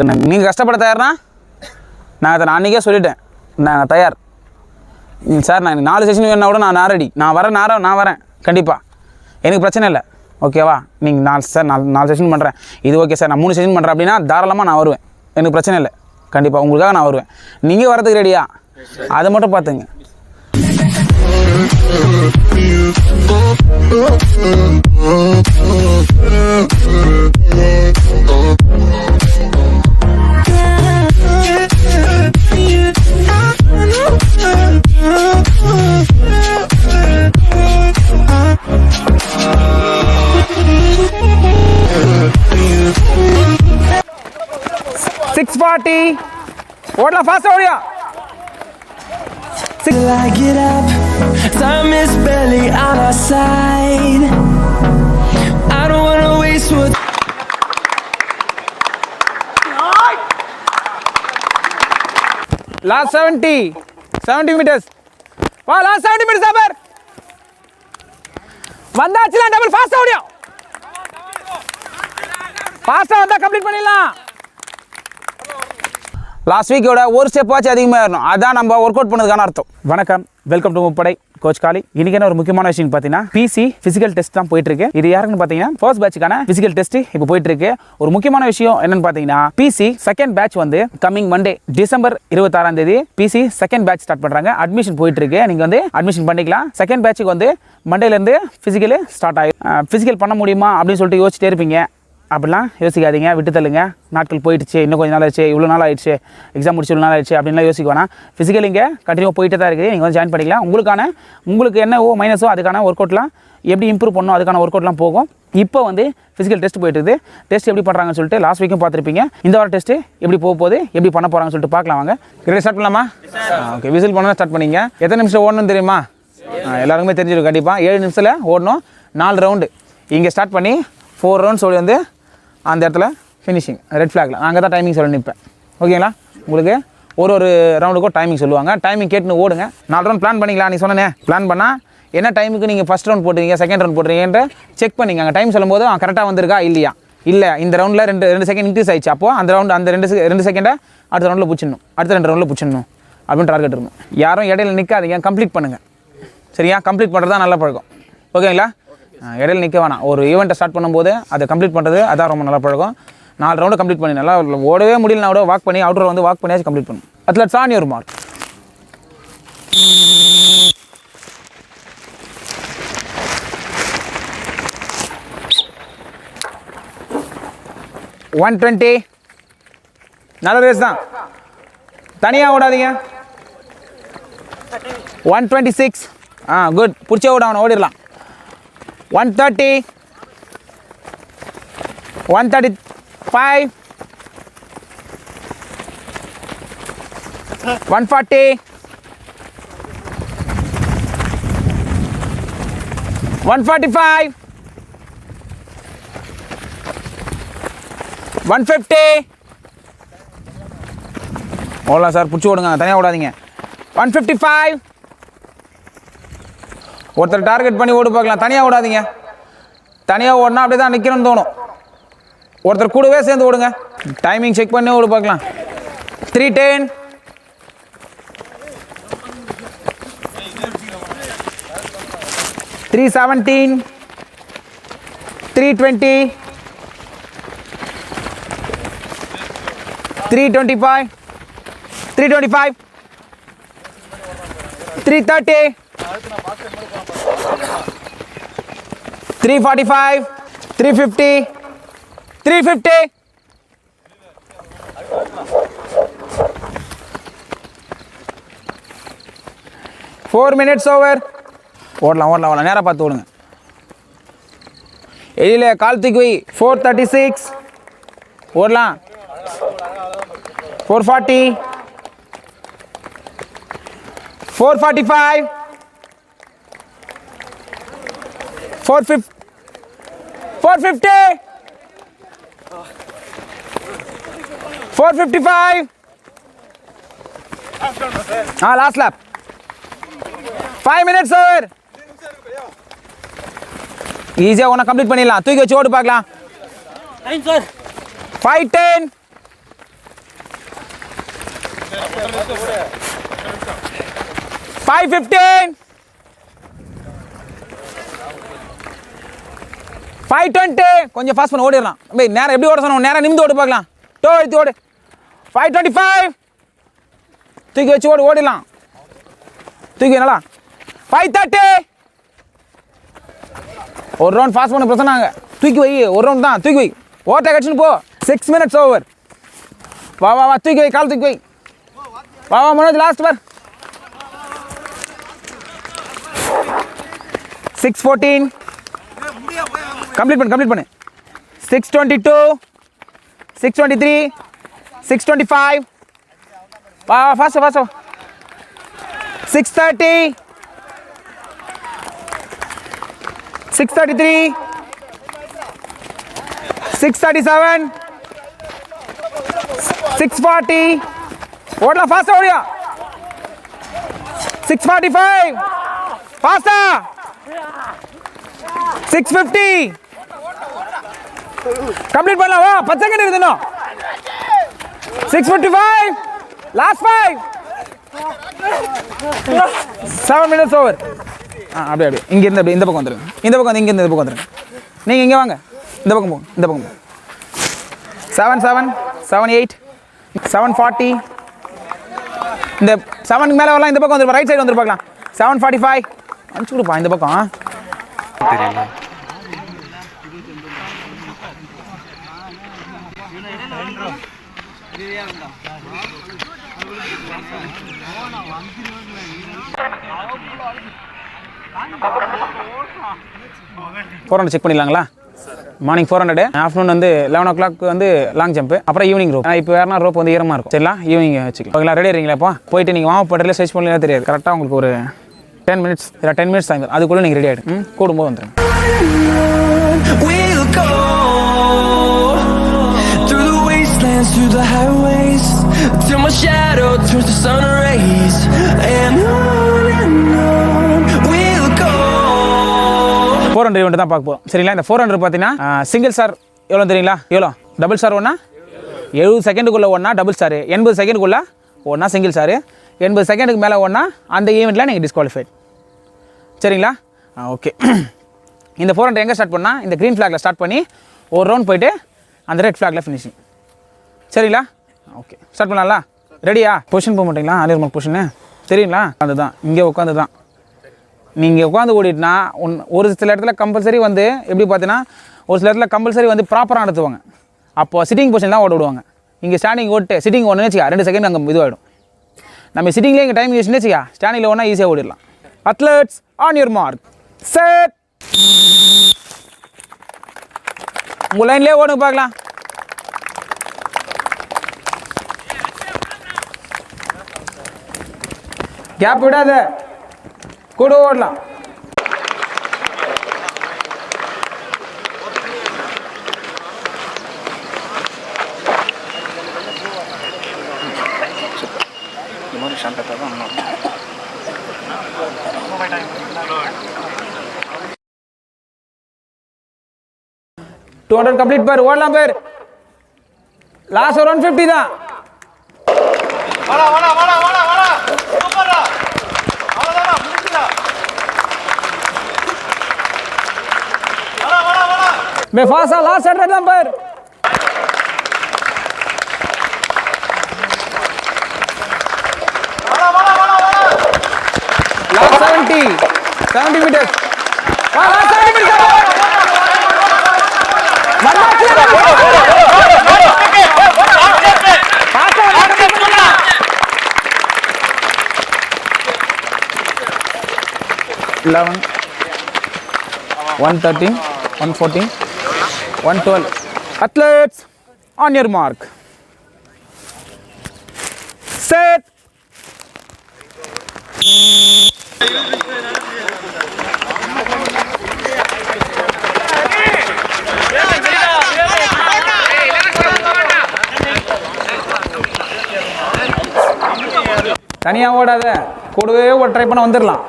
நீங்கள் கஷ்டப்பட தயார்னா நான் அதை நான் அன்றைக்கே சொல்லிட்டேன். நான் தயார். சார் நான் நாலு செஷன் வேணா கூட நான் நாரடி நான் வரேன் நேரம் நான் வரேன். கண்டிப்பாக எனக்கு பிரச்சனை இல்லை. ஓகேவா நீங்கள் நாலு சார் நாலு நாலு செஷன் பண்ணுறேன் இது ஓகே சார். நான் மூணு செஷன் பண்ணுறேன் அப்படின்னா தாராளமாக நான் வருவேன். எனக்கு பிரச்சனை இல்லை. கண்டிப்பாக உங்களுக்காக நான் வருவேன். நீங்கள் வரதுக்கு ரெடியா அதை மட்டும் பார்த்துங்க. Six forty. What ഓടണം ഫാസ്റ്റ് ഓടിയാ Till I get up, time is barely on our side. I don't wanna waste what. Last seventy seventy metres வா லாஸ்ட் செவன்ட்டி மீட்டர்ஸ் சாப்பர் வந்தாச்சுல டபுள் ஃபாஸ்ட்டாக முடியும் ஃபாஸ்ட்டாக வந்தால் கம்ப்ளீட் பண்ணிடலாம். லாஸ்ட் வீக்கோட ஒரு ஸ்டெப்பாச்சும் அதிகமாக ஏறணும் அதான் நம்ம ஒர்க் அவுட் பண்ணதுக்கான அர்த்தம். வணக்கம். வெல்கம் டு முப்படை. கோச் காலி இன்னைக்கு என்ன ஒரு முக்கியமான விஷயம் பார்த்தீங்கன்னா பிசி பிசிக்கல் டெஸ்ட் தான் போயிட்டு இருக்கு இது யாருன்னு பார்த்தீங்கன்னா ஃபர்ஸ்ட் பேட்சுக்கான பிசிக்கல் டெஸ்ட் இப்போ போயிட்டு இருக்கு ஒரு முக்கியமான விஷயம் என்னன்னு பார்த்தீங்கன்னா பிசி செகண்ட் பேட்ச் வந்து கமிங் மண்டே டிசம்பர் இருபத்தாறாம் தேதி பிசி செகண்ட் பேட்ச் ஸ்டார்ட் பண்ணுறாங்க அட்மிஷன் போயிட்டு இருக்கு நீங்கள் வந்து அட்மிஷன் பண்ணிக்கலாம். செகண்ட் பேட்சுக்கு வந்து மண்டேலேருந்து ஃபிசிக்கலு பிசிக்கல் ஸ்டார்ட் ஆகும் பிசிக்கல் பண்ண முடியுமா அப்படின்னு சொல்லிட்டு யோசிச்சுட்டே இருப்பீங்க. அப்படிலாம் யோசிக்காதீங்க விட்டு தள்ளுங்க. நாட்கள் போயிடுச்சு இன்னும் கொஞ்சம் நாள் ஆயிடுச்சு இவ்வளோ நாள் ஆயிடுச்சு எக்ஸாம் முடிச்சு இவ்வளோ நாள் ஆயிடுச்சு அப்படின்லாம் யோசிக்க வேணாம். ஃபிசிக்கல் இங்கே கண்டினியூ போயிட்டு தான் இருக்குது. நீங்கள் வந்து ஜாயின் பண்ணிக்கலாம். உங்களுக்கான உங்களுக்கு என்னவோ மைனஸோ அதுக்கான ஒர்க் அவுட்லாம் எப்படி இம்ப்ரூவ் பண்ணணும் அதுக்கான ஒர்க் அவுட்லாம் போகும். இப்போ வந்து ஃபிசிக்கல் டெஸ்ட் போயிட்டு இருக்குது. டெஸ்ட் எப்படி பண்ணுறாங்கன்னு சொல்லிட்டு லாஸ்ட் வீக்கும் பார்த்துருப்பீங்க. இந்த வாரம் டெஸ்ட்டு எப்படி போக போகுது எப்படி பண்ண போகிறாங்கன்னு சொல்லிட்டு பார்க்கலாம் வாங்க. ஸ்டார்ட் பண்ணலாமா? ஓகே விசில் பண்ணால் ஸ்டார்ட் பண்ணிங்க. எத்தனை நிமிஷம் ஓடணும் தெரியுமா? எல்லாருக்குமே தெரிஞ்சிருக்கும் கண்டிப்பாக ஏழு நிமிஷத்தில் ஓடணும். நாலு ரவுண்டு இங்கே ஸ்டார்ட் பண்ணி ஃபோர் ரவுண்ட்ஸ் ஓடி வந்து அந்த இடத்துல ஃபினிஷிங் ரெட் ஃப்ளாகில் நான் அங்கே தான் டைமிங் சொல்ல நிற்பேன் ஓகேங்களா உங்களுக்கு ஒரு ஒரு ரவுண்டுக்கும் டைமிங் சொல்லுவாங்க. டைமிங் கேட்டுன்னு ஓடுங்க. நாலு ரவுண்ட் பிளான் பண்ணிக்கலாம் நீ சொன்னேனே. பிளான் பண்ணால் என்ன டைமுக்கு நீங்கள் ஃபஸ்ட் ரவுண்ட் போட்டுறீங்க செகண்ட் ரவுண்ட் போட்டுறீங்கன்ற செக் பண்ணிங்க அங்கே டைம் சொல்லும்போது அவன் கரெக்டாக வந்திருக்கா? இல்லையா? இல்லை இந்த ரவுண்டில் ரெண்டு ரெண்டு செகண்ட் இன்க்ரீஸ் ஆயிடுச்சு. அப்போ அந்த ரவுண்ட் அந்த ரெண்டு ரெண்டு செகண்டை அடுத்த ரவுண்டில் பிடிச்சிடணும். அடுத்த ரெண்டு ரவுண்டில் பிடிச்சிடணும் அப்படின்னு டார்கெட் இருக்கணும். யாரும் இடையில நிற்காதீங்க கம்ப்ளீட் பண்ணுங்கள் சரியா? கம்ப்ளீட் பண்ணுறது தான் நல்ல பழக்கம். ஓகேங்களா இடையில நிற்க வேணாம். ஒரு ஈவெண்ட்டை ஸ்டார்ட் பண்ணும்போது அதை கம்ப்ளீட் பண்ணுறது அதான் ரொம்ப நல்ல பழக்கம். நாலு ரவுண்டு கம்ப்ளீட் பண்ணி நல்லா ஓடவே முடியலனா கூட வாக் பண்ணி அவுட்டர் வந்து வாக் பண்ணியாச்சு கம்ப்ளீட் பண்ணும். அதில் சாணி ஒரு மார்க் ஒன் டுவெண்ட்டி நல்ல ரேஸ் தான். தனியாக ஓடாதீங்க. ஒன் டுவெண்ட்டி சிக்ஸ் ஆ குட் பிடிச்ச ஓட அவனை ஓடிடலாம். One thirty one thirty five one forty one forty five one fifty ஓடலாம் சார் பிடிச்சி ஓடுங்க தனியாக ஓடாதீங்க ஒன் ஃபிஃப்டி ஃபைவ் ஒருத்தர் டார்கெட் பண்ணி ஓடு பார்க்கலாம். தனியாக ஓடாதீங்க. தனியாக ஓடினா அப்படியே தான் நிற்கணும்னு தோணும். ஒருத்தர் கூடவே சேர்ந்து ஓடுங்க. டைமிங் செக் பண்ணி ஓடு பார்க்கலாம். Three ten three seventeen three twenty three twenty five three twenty five three thirty three forty five three fifty three fifty four minutes over ஓடலாம் ஓடலாம் ஓடலாம். நேராக பார்த்து ஓடுங்க. எதில கால் தூக்கி வை ஃபோர் தேர்ட்டி சிக்ஸ் ஓடலாம். Four forty four forty five four ஃபிஃப் four fifty four fifty five ஆ last lap five minutes over ஈஸியாக ஒன்று கம்ப்ளீட் பண்ணிடலாம் தூக்கி வச்சு ஓடு பார்க்கலாம் five ten five fifteen five twenty கொஞ்சம் ஃபாஸ்ட் பண்ண ஓடிடலாம். பை நேரம் எப்படி ஓட சொன்னோம்? நேரம் நிமிந்து ஓடி பார்க்கலாம். டோ எடுத்து ஓடு. ஃபைவ் டுவெண்ட்டி ஃபைவ் தூக்கி வச்சு ஓடி ஓடிடலாம். தூக்கி நல்லா. ஃபைவ் தேர்ட்டி ஒரு ரவுண்ட் ஃபாஸ்ட் பண்ண பிரச்சனை தூக்கி வை ஒரு ரவுண்ட் தான். தூக்கி வை. ஓட்ட கட்சின்னு போ. சிக்ஸ் மினிட்ஸ் ஓவர் வா வா வா தூக்கி வை கால் தூக்கி வை. வா வா மனோஜ் லாஸ்ட் பார் சிக்ஸ் ஃபோர்டீன் கம்ப்ளீட் பண்ணு கம்ப்ளீட் பண்ணு. Six twenty two six twenty three six twenty five வா fast fast six thirty six thirty three six thirty seven six forty ஓடலாம் ஃபாஸ்ட்டாக ஓடியா. சிக்ஸ் ஃபார்ட்டி ஃபைவ் ஃபாஸ்டா சிக்ஸ் ஃபிஃப்டி கம்ப்ளீட் பண்ணலாம். வா பத்து செகண்ட் இருக்குது இன்னும் six fifty five last five seven minutes over ஆ அப்படியே அப்படியே. இங்கேருந்து அப்படியே இந்த பக்கம் வந்துருங்க. இந்த பக்கம் வந்து இங்கேருந்து இந்த பக்கம் வந்துருங்க. நீங்கள் இங்கே வாங்க. இந்த பக்கம் போங்க இந்த பக்கம் போங்க. Seven seven seven eight seven forty இந்த செவனுக்கு மேலே வரலாம் இந்த பக்கம் வந்துருப்பா. ரைட் சைடு வந்துரு பார்க்கலாம். செவன் ஃபார்ட்டி ஃபைவ் அனுப்பிச்சு கொடுப்பா இந்த பக்கம் ஃபோர் ஹண்ட்ரட் செக் பண்ணிடலாங்களா? மார்னிங் ஃபோர் ஹண்ட்ரட் ஆஃப்டர்நூன் வந்து லெவன் ஓ கிளாக் வந்து லாங் ஜம்ப் அப்புறம் ஈவினிங் ரோப் இப்போ வேறு ரோப் வந்து ஈரமாக இருக்கும். சரிங்களா? ஈவினிங் வச்சுக்கலாம். ஓகேங்களா? ரெடி இருக்கீங்களா இப்போ? போயிட்டு நீங்கள் வாங்க பண்ணுறதுல சர்ச் பண்ணலாம் தெரியாது. கரெக்டாக உங்களுக்கு ஒரு டென் மினிட்ஸ் இல்லை டென் மினிட்ஸ் டைம் அதுக்குள்ளே நீங்கள் ரெடி ஆகிடும் கூடும்போது வந்துடுங்க turns to sun rays, and on and on we'll go. Four hundred event தான் பார்க்க போகிறோம் சரிங்களா? இந்த ஃபோர் ஹண்ட்ரட் பார்த்தீங்கன்னா சிங்கிள் ஸ்டார் எவ்வளோ தெரியுங்களா? எவ்வளோ டபுள் ஸ்டார் ஒன்றா எழுபது செகண்டுக்குள்ளே ஒன்றா டபுள் ஸ்டாரு எண்பது செகண்டுக்குள்ளே ஒன்றா சிங்கிள் ஸ்டாரு எண்பது செகண்டுக்கு மேலே ஒன்றா அந்த ஈவெண்ட்டில் நீங்கள் டிஸ்குவாலிஃபைட் சரிங்களா? ஆ ஓகே இந்த ஃபோர் ஹண்ட்ரட் எங்கே ஸ்டார்ட் பண்ணால் இந்த க்ரீன் ஃப்ளாகில் ஸ்டார்ட் பண்ணி ஒரு ரவுண்ட் போயிட்டு அந்த ரெட் ஃப்ளாகில் ஃபினிஷிங் சரிங்களா? ஓகே ஸ்டார்ட் பண்ணலாம்ல? ரெடியா பொசிஷன் போக மாட்டீங்களா? அலிர்மல் பொசிஷனு தெரியுங்களா? அதுதான். இங்கே உட்காந்து தான் நீங்கள் உட்காந்து ஓடிட்டுனா ஒன் ஒரு சில இடத்துல கம்பல்சரி வந்து எப்படி பார்த்தீங்கன்னா ஒரு சில இடத்துல கம்பல்சரி வந்து ப்ராப்பராக நடத்துவாங்க. அப்போ சிட்டிங் பொசிஷன் தான் ஓட விடுவாங்க. இங்கே ஸ்டாண்டிங் ஓட்டு சிட்டிங் ஒன்று வச்சுக்கா ரெண்டு செகண்ட் அங்கே இதுவாகிடும் நம்ம சிட்டிங்லேயே இங்கே டைம் யூஸ் வச்சுக்கா ஸ்டாண்டிங்கில் ஒன்றா ஈஸியாக ஓடிடலாம். Athletes on your mark set உங்கள் லைன்லேயே ஓடுங்க பார்க்கலாம். கேப் விடாத. கூட ஓடலாம். டூ ஹண்ட்ரட் கம்ப்ளீட் பேர் ஓடலாம் பேர் லாஸ்ட் ஒரு ஒன் ஃபிஃப்டி தான். மே ஃபாஸ்டா லாஸ்ட் ஹண்ட்ரட் தான் பேர் last seventy seventy meters last seventy meters eleven one twelve athletes on your mark set தனியாக ஓடாத. கூடவே ஒரு ட்ரை பண்ண வந்துடலாம்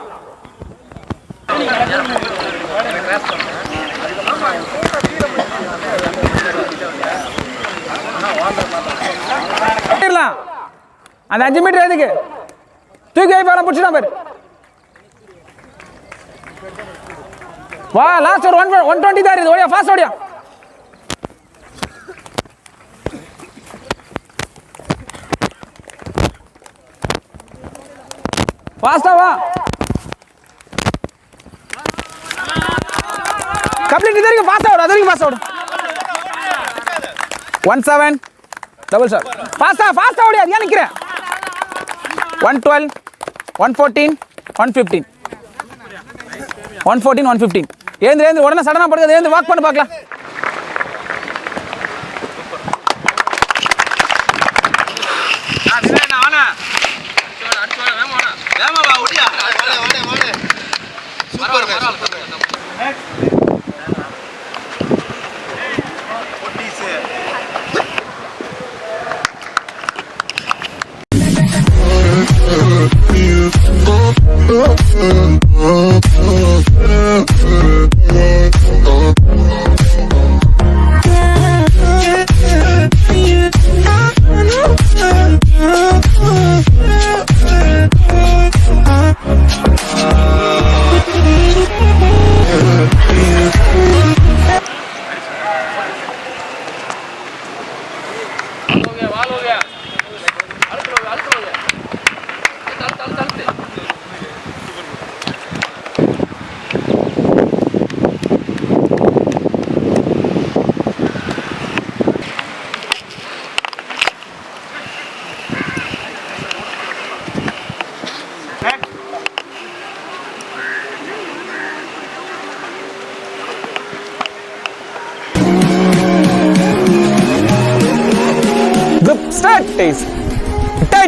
போயிடலாம் அந்த அஞ்சு மீட்டர் எதுக்கு? தூக்கி வை பாரு பிடிச்சிடா பாரு. வா லாஸ்ட் ஒரு ஒன் ஒன் டுவெண்ட்டி தான் இருக்குது. ஓடியா ஃபாஸ்ட் ஓடியா. ஃபாஸ்டா வா. கம்ப்ளீட் இது வரைக்கும் பாஸ் அவுட் அது வரைக்கும் pass out one seven double star ஃபாஸ்ட்டாக ஃபாஸ்ட்டாக ஓடியா ஏன் நிற்கிறேன் one twelve one fourteen one fifteen one fourteen one fifteen ஏந்து ஏந்து உடனே சடனாக படுக்கிறது ஏந்து வாக் பண்ணி பார்க்கலாம்.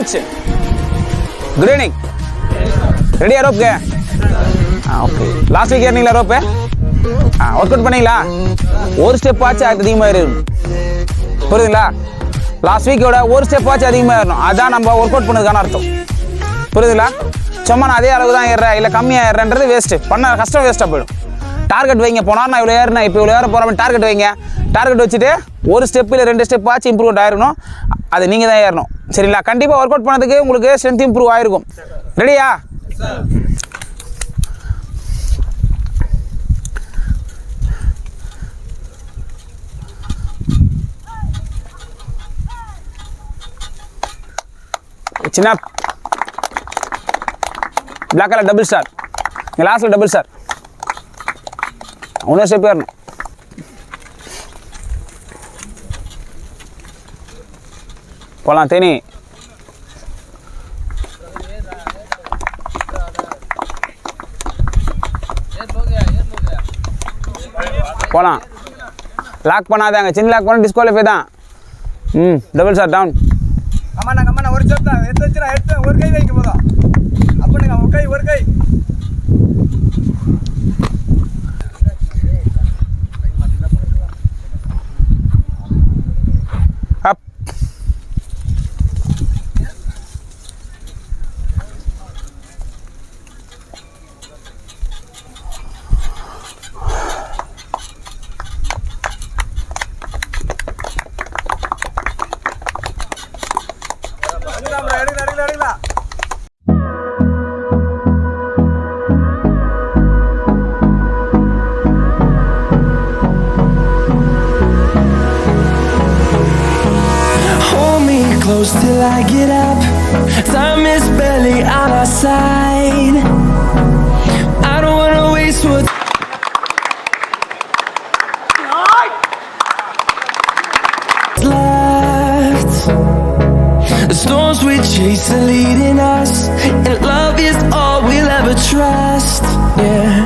டச் குட் ஈவினிங் ரெடியா ரோப்க்கு ஓகே லாஸ்ட் வீக் ஏறினீங்களா ரோப்பு ஆ ஒர்க் அவுட் பண்ணீங்களா? ஒரு ஸ்டெப் ஆச்சு அதிகமாக ஏறிடும். புரியுதுங்களா? லாஸ்ட் வீக்கோட ஒரு ஸ்டெப் ஆச்சு அதிகமாக ஏறணும். அதான் நம்ம ஒர்க் அவுட் பண்ணதுக்கான அர்த்தம். புரியுதுங்களா? சும்மா நான் அதே அளவு தான் ஏறுறேன் இல்லை கம்மியாக ஏறுறேன்றது வேஸ்ட்டு பண்ண கஷ்டம் வேஸ்ட்டாக போயிடும். டார்கெட் வைங்க போனால் நான் இவ்வளோ ஏறினேன் இப்போ இவ்வளோ ஏற போகிறேன் டார்கெட் வைங்க. டார்கெட் வச்சுட்டு ஒரு ஸ்டெப் இல்லை ரெண்டு ஸ்டெப் ஆச்சு இம்ப்ரூவ்மெண்ட் ஆயிருக்கணும். அது நீங்கள் தான் ஏறணும். சரிங்களா? கண்டிப்பாக ஒர்க் அவுட் பண்ணதுக்கு உங்களுக்கு ஸ்ட்ரென்த் இம்ப்ரூவ் ஆயிருக்கும். ரெடியா சின்ன பிளாக் கலர் டபுள் ஸ்டார் லாஸ்ட்டில் டபுள் ஸ்டார் ஒன்றும் ஸ்டெப் ஏறணும். போகலாம் தேனி. போகலாம் லாக் பண்ணாதாங்க சின்ன லாக் பண்ண டிஸ்குவாலிஃபை தான். ம் டபுள் ஸ்டார் டவுன் அம்மாண்ணா அம்மாண்ணா ஒரு ஸ்டெப் தான். எடுத்து வச்சுடா எடுத்து ஒரு கை வைக்க போதும். அப்படிங்க ஒரு கை ஒரு கை. Close till I get up. Time is barely on our side. I don't wanna waste what's storms we chase are leading us, and love is all we'll ever trust. Yeah,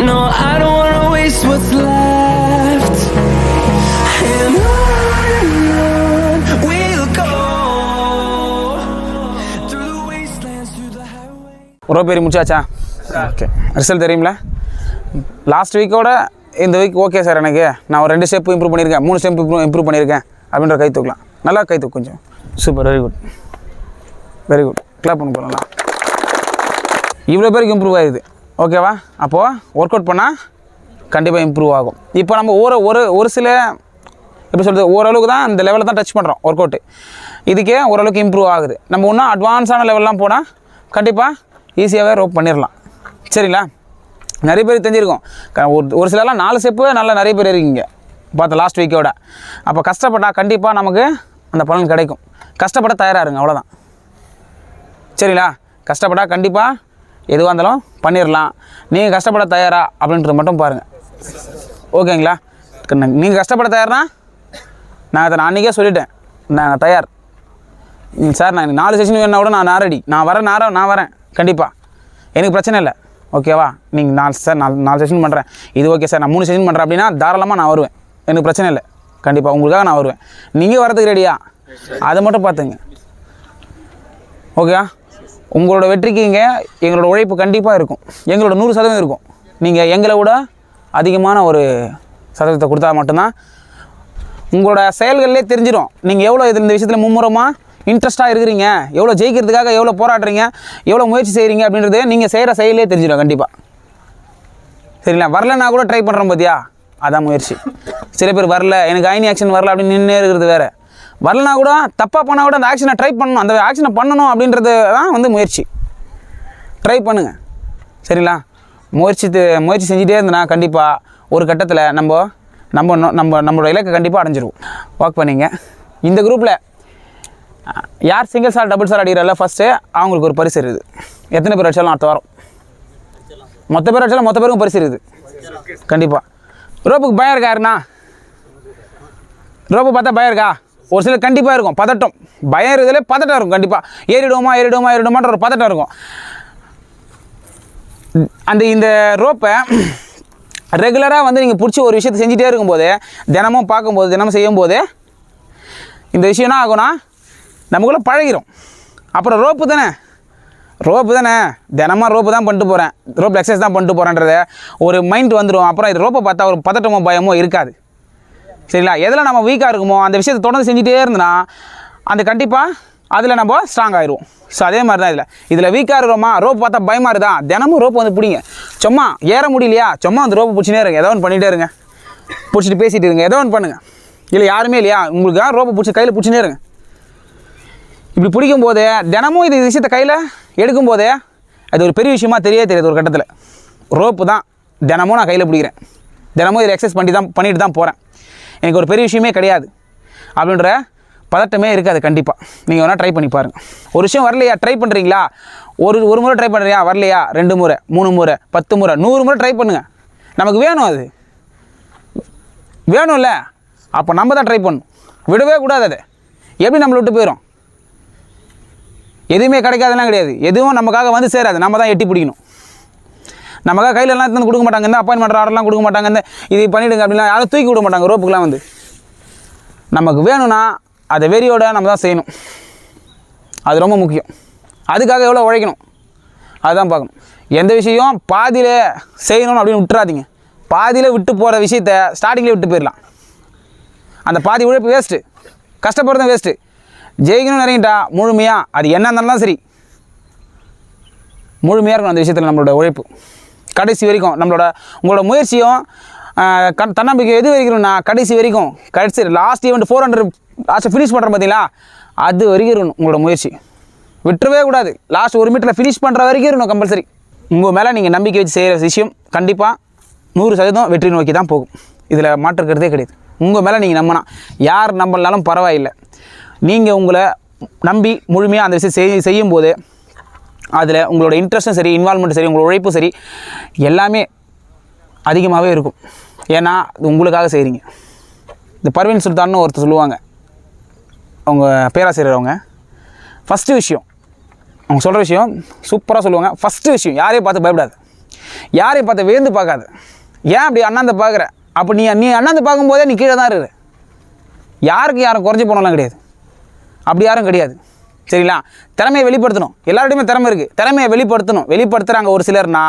no, I don't wanna waste what's left. And on we'll go through the wastelands, through the highways. ஒரு பேர் முடிச்சாச்சா okay result தெரியுங்களா last வீக்கோட இந்த week okay sir எனக்கு நான் ஒரு ரெண்டு ஸ்டெப் இம்ப்ரூவ் பண்ணியிருக்கேன் மூணு ஸ்டெப் இம்ப்ரூவ் இம்ப்ரூவ் பண்ணியிருக்கேன் அப்படின்ற கை தூக்கலாம் நல்லா கை தூக்கு கொஞ்சம் super very good very good clap பண்ண போகலாம் இவ்வளோ பேருக்கு இம்ப்ரூவ் ஆகிடுது ஓகேவா அப்போது ஒர்க் அவுட் பண்ணால் கண்டிப்பாக இம்ப்ரூவ் ஆகும். இப்போ நம்ம ஒரு ஒரு ஒரு சில எப்படி சொல்கிறது ஓரளவுக்கு தான் அந்த லெவலில் தான் டச் பண்ணுறோம் ஒர்க் அவுட்டு இதுக்கே ஓரளவுக்கு இம்ப்ரூவ் ஆகுது. நம்ம இன்னும் அட்வான்ஸான லெவல்லாம் போனால் கண்டிப்பாக ஈஸியாகவே ரோப் பண்ணிடலாம் சரிங்களா? நிறைய பேர் தெரிஞ்சிருக்கும். க- ஒரு ஒரு சிலர்லாம் நாலு ஸ்டெப்பு நல்லா நிறைய பேர் இருக்கீங்க. பார்த்த லாஸ்ட் வீக்கோட அப்போ கஷ்டப்பட்டால் கண்டிப்பாக நமக்கு அந்த பலன் கிடைக்கும். கஷ்டப்பட தயாராக இருங்க அவ்வளோதான் சரிங்களா கஷ்டப்பட்டால் கண்டிப்பாக எதுவாக இருந்தாலும் பண்ணிடலாம் நீங்கள் கஷ்டப்பட தயாரா அப்படின்றது மட்டும் பாருங்கள் ஓகேங்களா? நீங்கள் கஷ்டப்பட தயார்னா நான் அதை நான் அன்றைக்கே சொல்லிட்டேன். நான் தயார். சார் நான் நாலு செஷன் வேணா கூட நான் நாரடி நான் வரேன் நான் நான் வரேன் கண்டிப்பாக எனக்கு பிரச்சனை இல்லை. ஓகேவா நீங்கள் நாலு சார் நாலு நாலு செஷன் பண்ணுறேன் இது ஓகே சார். நான் மூணு செஷன் பண்ணுறேன் அப்படின்னா தாராளமாக நான் வருவேன். எனக்கு பிரச்சனை இல்லை. கண்டிப்பாக உங்களுக்காக நான் வருவேன். நீங்கள் வரதுக்கு ரெடியா அதை மட்டும் பார்த்துங்க. ஓகேவா உங்களோட வெற்றிக்கு இங்கே எங்களோட உழைப்பு கண்டிப்பாக இருக்கும். எங்களோட நூறு சதவீதம் இருக்கும். நீங்கள் எங்களை விட அதிகமான ஒரு சதவீதத்தை கொடுத்தா மட்டும்தான் உங்களோட செயல்கள்லே தெரிஞ்சிடும். நீங்கள் எவ்வளோ இது இந்த விஷயத்தில் மும்முரமாக இன்ட்ரெஸ்ட்டாக இருக்கிறீங்க எவ்வளோ ஜெயிக்கிறதுக்காக எவ்வளோ போராடுறீங்க எவ்வளோ முயற்சி செய்கிறீங்க அப்படின்றது நீங்கள் செய்கிற செயலே தெரிஞ்சிடும் கண்டிப்பாக சரிங்களா? வரலன்னா கூட ட்ரை பண்ணுறோம் பார்த்தியா அதான் முயற்சி. சில பேர் வரல எனக்கு ஐனி ஆக்ஷன் வரல அப்படின்னு நின்று இருக்கிறது வேறு. வரலனா கூட தப்பாக பண்ணால் கூட அந்த ஆக்ஷனை ட்ரை பண்ணணும். அந்த ஆக்ஷனை பண்ணணும் அப்படின்றது தான் வந்து முயற்சி. ட்ரை பண்ணுங்கள் சரிங்களா? முயற்சி முயற்சி செஞ்சுட்டே இருந்தனா கண்டிப்பாக ஒரு கட்டத்தில் நம்ம நம்ம நோ- நம்ம நம்மளோட இலக்கை கண்டிப்பாக அடைஞ்சிருவோம். ஒர்க் பண்ணிங்க. இந்த குரூப்பில் யார் சிங்கிள் சார் டபுள் சார் அடிக்கிறல்ல ஃபஸ்ட்டு அவங்களுக்கு ஒரு பரிசு இருக்குது. எத்தனை பேர் அடிச்சாலும் அடுத்த வாரம். மொத்த பேர் அடிச்சாலும் மொத்த பேருக்கும் பரிசு இருக்குது. கண்டிப்பாக ரோப்புக்கு பயம் இருக்கா யாருண்ணா ரோப்பு பார்த்தா பயம் இருக்கா? ஒரு சிலர் கண்டிப்பாக இருக்கும். பதட்டம். பயம் இருக்கிறதுல பதட்டம் இருக்கும் கண்டிப்பாக ஏறிடுவோமா ஏறிடுவோமா ஏறிடுமான்ற ஒரு பதட்டம் இருக்கும். அந்த இந்த ரோப்பை ரெகுலராக வந்து நீங்கள் பிடிச்சி ஒரு விஷயத்தை செஞ்சுட்டே இருக்கும்போது தினமும் பார்க்கும்போது தினமும் செய்யும்போது இந்த விஷயம் என்ன ஆகும்னா நமக்குள்ளே பழகிடும் அப்புறம் ரோப்பு தானே? ரோப்பு தானே? தினமாக ரோப்பு தான் பண்ணிட்டு போகிறேன் ரோப் எக்ஸசைஸ் தான் பண்ணிட்டு போகிறேன்றத ஒரு மைண்ட் வந்துடும் அப்புறம் இது ரோப்பை பார்த்தா ஒரு பதட்டமோ பயமோ இருக்காது. சரிங்களா? எதில் நம்ம வீக்காக இருக்குமோ அந்த விஷயத்தை தொடர்ந்து செஞ்சுட்டே இருந்தோன்னா அந்த கண்டிப்பாக அதில் நம்ம ஸ்ட்ராங் ஆயிடுவோம் ஸோ அதே மாதிரி தான் இதில் இதில் வீக்காக இருக்கிறோமா? ரோப் பார்த்தா பயமாக இருக்குதா? தினமும் ரோப் வந்து பிடிங்க. சும்மா ஏற முடியலையா? சும்மா அந்த ரோப்பை பிடிச்சினே இருங்க. ஏதோ ஒன்று பண்ணிகிட்டே இருங்க. பிடிச்சிட்டு பேசிகிட்டு இருங்க. ஏதோ ஒன்று பண்ணுங்கள் இல்லை யாருமே இல்லையா? உங்களுக்கு ரோப்பை பிடிச்சி கையில் பிடிச்சினே இருங்க. இப்படி பிடிக்கும் போதே தினமும் இது விஷயத்தை கையில் எடுக்கும் போதே அது ஒரு பெரிய விஷயமா தெரியவே தெரியாது ஒரு கட்டத்தில். ரோப்பு தான். தினமும் நான் கையில் பிடிக்கிறேன். தினமும் இதில் எக்ஸசைஸ் பண்ணி தான் பண்ணிட்டு தான் போகிறேன் எனக்கு ஒரு பெரிய விஷயமே கிடையாது அப்படின்ற பதட்டமே இருக்காது கண்டிப்பாக நீங்கள் வேணால் ட்ரை பண்ணி பாருங்கள் ஒரு விஷயம் வரலையா? ட்ரை பண்ணுறீங்களா ஒரு ஒரு முறை ட்ரை பண்ணுறியா வரலையா? ரெண்டு முறை மூணு முறை பத்து முறை நூறு முறை ட்ரை பண்ணுங்கள் நமக்கு வேணும் அது. வேணும்ல? அப்போ நம்ம தான் ட்ரை பண்ணணும். விடவே கூடாது அதை. எப்படி நம்மளை விட்டு போயிடும் எதுவுமே கிடைக்காதெல்லாம் கிடையாது. எதுவும் நமக்காக வந்து சேராது. நம்ம தான் எட்டி பிடிக்கணும். நமக்காக கையில் எல்லாம் எடுத்து கொடுக்க மாட்டாங்க. இந்த அப்பாயின்மெண்ட் ஆர்டர்லாம் கொடுக்க மாட்டாங்க. இந்த இது பண்ணிவிடுங்க அப்படின்னா யாரும் தூக்கி விட மாட்டாங்க. ரோப்புக்கெலாம் வந்து. நமக்கு வேணும்னா அதை வெறியோட நம்ம தான் செய்யணும். அது ரொம்ப முக்கியம். அதுக்காக எவ்வளோ உழைக்கணும்? அதுதான் பார்க்கணும். எந்த விஷயம் பாதியில் செய்யணும் அப்படின்னு விட்டுறாதீங்க. பாதியில் விட்டு போகிற விஷயத்த ஸ்டார்டிங்கில் விட்டு போயிடலாம். அந்த பாதி உழைப்பு வேஸ்ட்டு கஷ்டப்படுறதும் வேஸ்ட்டு ஜெயிக்கணும்னு இறங்கிட்டா முழுமையாக அது என்ன இருந்தாலும் சரி. முழுமையாக இருக்கும் அந்த விஷயத்தில் நம்மளோட உழைப்பு. கடைசி வரைக்கும் நம்மளோட உங்களோட முயற்சியும் கண் தன்னம்பிக்கை எது வரைக்கணும்னா கடைசி வரைக்கும் கடைசி last event four hundred last finish பண்ணுறோம் பார்த்தீங்களா அது வரைக்கும் இருக்கணும் உங்களோட முயற்சி. விட்டுறவே கூடாது. லாஸ்ட் ஒரு மீட்டரில் ஃபினிஷ் பண்ணுற வரைக்கும் இருக்கணும் கம்பல்சரி உங்கள் மேலே நீங்கள் நம்பிக்கை வச்சு செய்கிற விஷயம் கண்டிப்பாக நூறு சதவீதம் வெற்றி நோக்கி தான் போகும். இதில் மாற்றுக்கிறதே கிடையாது. உங்கள் மேலே நீங்கள் நம்பினா யார் நம்பினாலும் பரவாயில்லை. நீங்கள் உங்களை நம்பி முழுமையாக அந்த விஷயம் செய்யும் போது அதில் உங்களோட இன்ட்ரெஸ்ட்டும் சரி இன்வால்மெண்ட் சரி உங்களோட உழைப்பும் சரி எல்லாமே அதிகமாகவே இருக்கும். ஏன்னா அது உங்களுக்காக செய்கிறீங்க இந்த பர்வீன் சுல்தான்னு ஒருத்தர் சொல்லுவாங்க. அவங்க பேராசிரியர் அவங்க ஃபஸ்ட்டு விஷயம் அவங்க சொல்கிற விஷயம் சூப்பராக சொல்லுவாங்க. ஃபஸ்ட்டு விஷயம் யாரையும் பார்த்து பயப்படாது. யாரையும் பார்த்து வேந்து பார்க்காது. ஏன் அப்படி அண்ணாந்து பார்க்குற? அப்போ நீ நீ அண்ணாந்து பார்க்கும்போதே நீ கீழே தான் இரு. யாருக்கு யாரும் குறைஞ்சி போனாலும் கிடையாது. அப்படி யாரும் கிடையாது. சரிங்களா? திறமையை வெளிப்படுத்தணும். எல்லார்ட்டையுமே திறமை இருக்குது திறமையை வெளிப்படுத்தணும். வெளிப்படுத்துகிறாங்க ஒரு சிலர்னா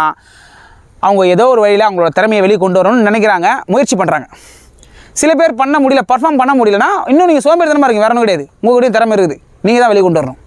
அவங்க ஏதோ ஒரு வழியில் அவங்களோட திறமையை வெளிக்கொண்டு வரணும்னு நினைக்கிறாங்க முயற்சி பண்ணுறாங்க சில பேர் பண்ண முடியல பர்ஃபார்ம் பண்ண முடியலன்னா இன்னும் நீங்கள் சோம்பேறித்தனமாக இருக்கீங்க. வேற ஒன்றும் கிடையாது. உங்கள்கிட்டயும் திறமை இருக்குது. நீங்கள் தான் வெளிக்கொண்டு வரணும்.